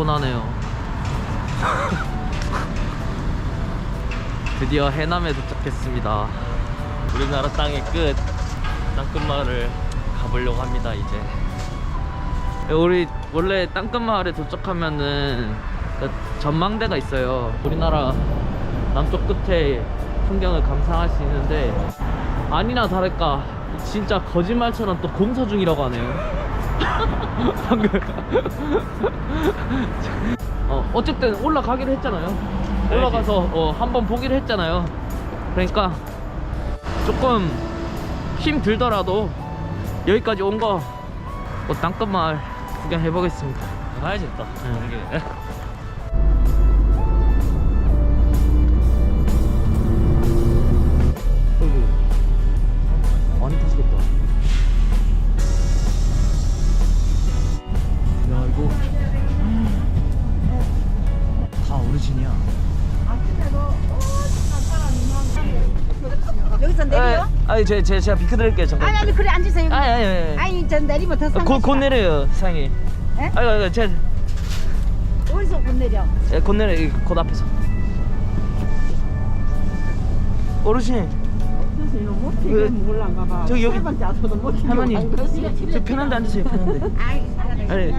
피곤하네요. 드디어 해남에 도착했습니다. 우리나라 땅의 끝 땅끝마을을 가보려고 합니다 이제. 우리 원래 땅끝마을에 도착하면은 그 전망대가 있어요. 우리나라 남쪽 끝에 풍경을 감상할 수 있는데 아니나 다를까 진짜 거짓말처럼 또 공사 중이라고 하네요. 방금 어, 어쨌든 올라가기로 했잖아요. 올라가서 어, 한번 보기로 했잖아요. 그러니까 조금 힘 들더라도 여기까지 온거뭐 땅끝마을 구경해 보겠습니다. 가야지 또. 네. 내려? 아니 제, 제 제가 비켜 드릴게요 잠깐. 아니 아니 그래 앉으세요. 아니 아니 아니. 아니 저 내리면 더 상. 곧, 곧 내려요 사장님. 에? 아이고 아이고 제 어디서 못 내려? 예, 곧 내려 곧 앞에서. 어르신 못해 왜? 몰란가 봐. 저기 여기- 세 번째 와서도 못해. 할머니 저 편한데 앉으세요 편한데. 아이 아니. 내려.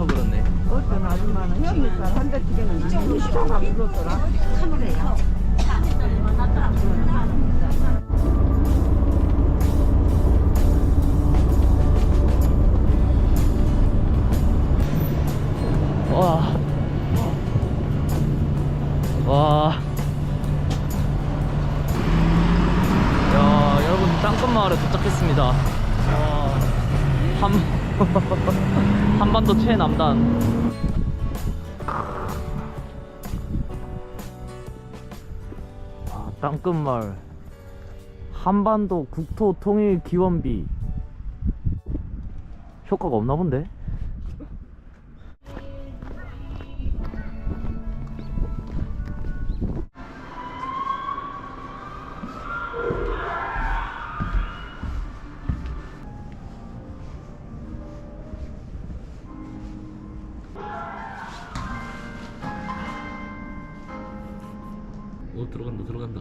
갇혀버렸네. 어떤 아줌마는 여기서 한대 두개는 이쪽으로 시켜가 물었더라. 카메라야. 와. 와. 야, 여러분 땅끝마을에 도착했습니다. 와. 한 한반도 최남단. 아, 땅끝마을. 한반도 국토 통일 기원비. 효과가 없나 본데? 들어간다 들어간다.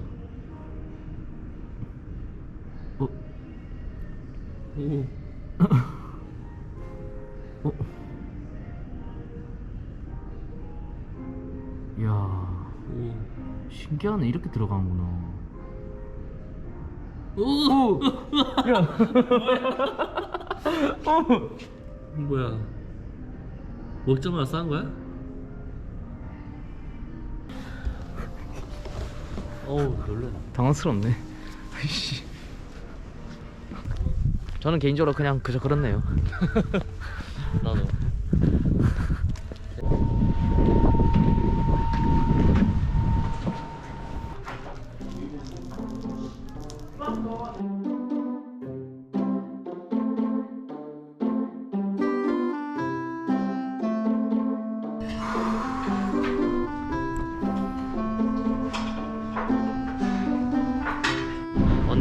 어? 오. 어? 이야 오. 신기하네 이렇게 들어가는구나 오. 뭐야? 먹자마자 싼 거야? 어우 놀래라. 당황스럽네 아이씨 저는 개인적으로 그냥 그저 그렇네요 나도.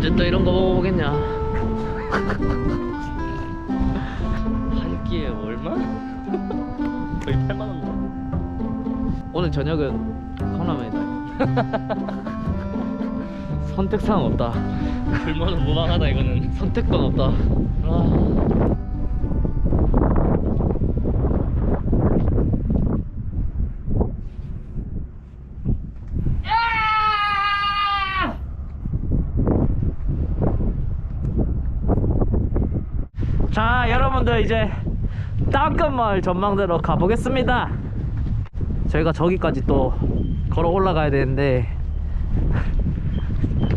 언제 또 이런 거 먹어보겠냐 한 끼에 얼마? 거의 8만 원. 나와. 오늘 저녁은 컵라면이다 선택사항 없다 불만은 무방하다 이거는. 선택권 없다 아. 자 여러분들 이제 땅끝마을 전망대로 가보겠습니다. 저희가 저기까지 또 걸어 올라가야 되는데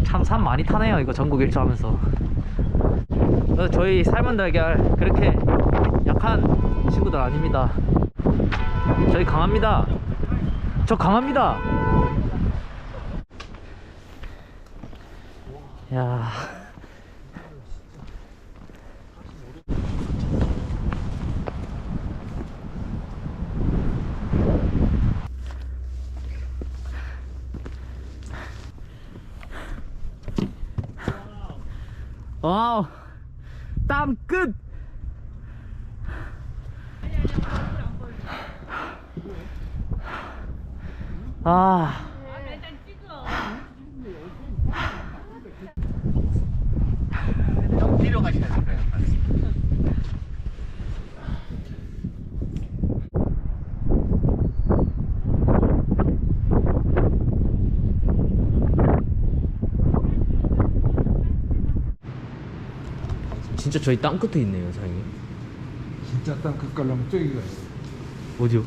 참 산 많이 타네요 이거 전국 일주 하면서. 그래서 저희 삶은 달걀 그렇게 약한 친구들 아닙니다. 저희 강합니다. 저 강합니다. 야 와우 땀 끝! 아좀 뒤로 가셔야 될 거예요. 진짜 저희 땅 끝에 있네요 사장님 진짜 땅 끝깔나면 저기가 있어. 어디요?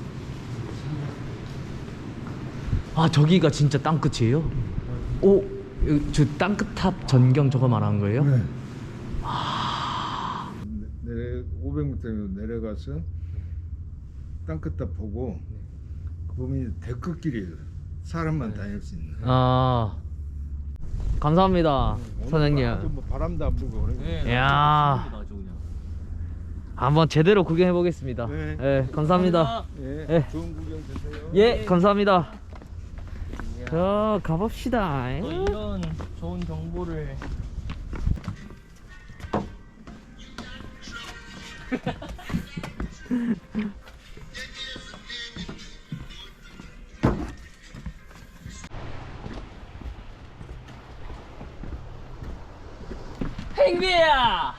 아 저기가 진짜 땅 끝이에요? 오, 저 땅끝탑 전경 저거 말하는 거예요? 네. 내려 500m 내려가서 땅 끝 다 보고 그 보면 데크길이에요. 사람만 다닐 수 있는. 아 감사합니다 사장님 뭐 바람도 안 불고 그래. 야. 아주 그냥. 한번 제대로 구경해 보겠습니다 네. 네, 감사합니다 예. 예. 좋은 구경 되세요. 예 감사합니다 자 가봅시다 또 이런 좋은 정보를 행비야!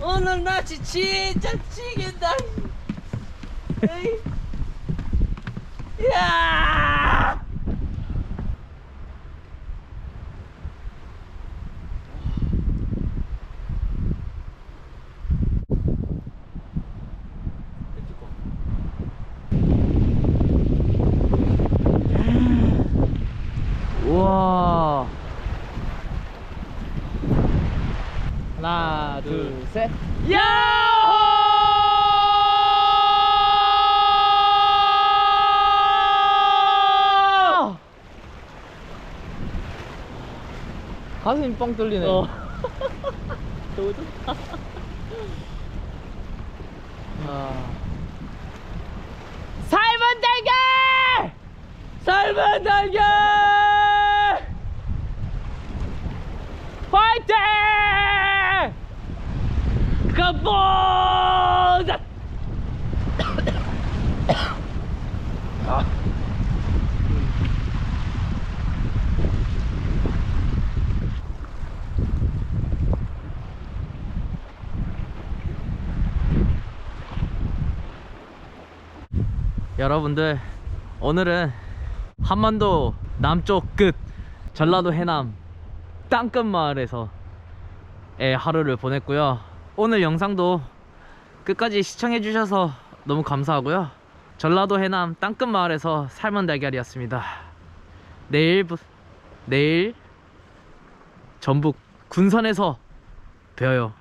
오늘 날씨 진짜 지긴다. 야 우와 하나 둘셋 야호 가슴이 뻥 뚫리네 어. 너무 좋다. 아. 삶은 달걀! 삶은 달걀! 가보자! 여러분들 오늘은 한반도 남쪽 끝 전라도 해남 땅끝 마을에서 의 하루를 보냈고요 오늘 영상도 끝까지 시청해 주셔서 너무 감사하고요. 전라도 해남 땅끝 마을에서 삶은 달걀이었습니다. 내일 부- 내일 전북 군산에서 뵈어요